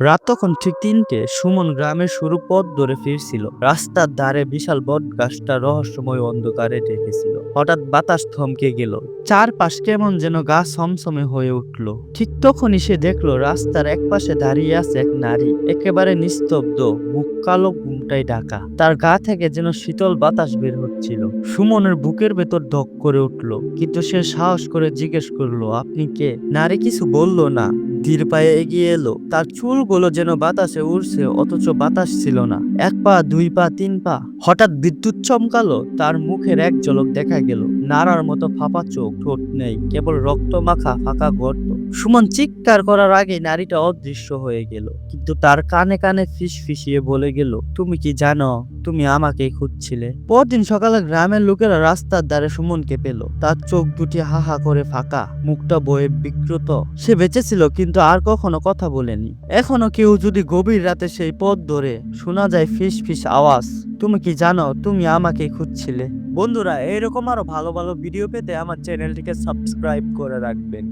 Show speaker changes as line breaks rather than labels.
রাত তখন ঠিক তিনটে, সুমন গ্রামের সরু পথ ধরে ফিরছিল। রাস্তার ধারে বিশাল বট গাছটা রহস্যময় অন্ধকারে ঢেকেছিল। হঠাৎ বাতাস থমকে গেল। চারপাশ কেমন যেন গা সমসমে হয়ে উঠল। ঠিক তখনই সে দেখল রাস্তার একপাশে দাঁড়িয়ে আছে এক নারী। একেবারে নিস্তব্ধ, মুখ কালো, ঘুমটাই ঢাকা। তার গা থেকে যেন শীতল বাতাস বের হচ্ছিল। সুমনের বুকের ভেতর ধক করে উঠল। কিন্তু সে সাহস করে জিজ্ঞেস করল, আপনি কে? নারী কিছু বলল না। ধীর পায়ে এগিয়ে এলো। তার চুলগুলো যেন বাতাসে উড়ছে, অথচ বাতাস ছিল না। এক পা, দুই পা, তিন পা। হঠাৎ বিদ্যুৎ চমকালো, তার মুখের এক ঝলক দেখা গেল। নাড়ার মতো ফাঁপা চোখ, ঠোঁট নেই, কেবল রক্ত মাখা ফাঁকা গর্ত। সুমন চিৎকার করার আগে নারীটা অদৃশ্য হয়ে গেল, কিন্তু তার কানে কানে ফিস ফিসিয়ে বলে গেল, তুমি কি জানো, তুমি আমাকে খুঁজছিলে? পরদিন সকালে গ্রামের লোকেরা রাস্তার ধারে সুমনকে পেল। তার চোখ দুটি হাহা করে ফাঁকা, মুখটা বয়ে বিকৃত। সে বেঁচেছিল, কিন্তু আর কখনো কথা বলেনি। এখনও কেউ যদি গভীর রাতে সেই পথ ধরে, শোনা যায় ফিস ফিস আওয়াজ। তুমি কি জানো, তুমি আমাকে খুঁজছিলে। বন্ধুরা, এরকম আরও ভালো ভালো ভিডিও পেতে আমার চ্যানেলটিকে সাবস্ক্রাইব করে রাখবেন।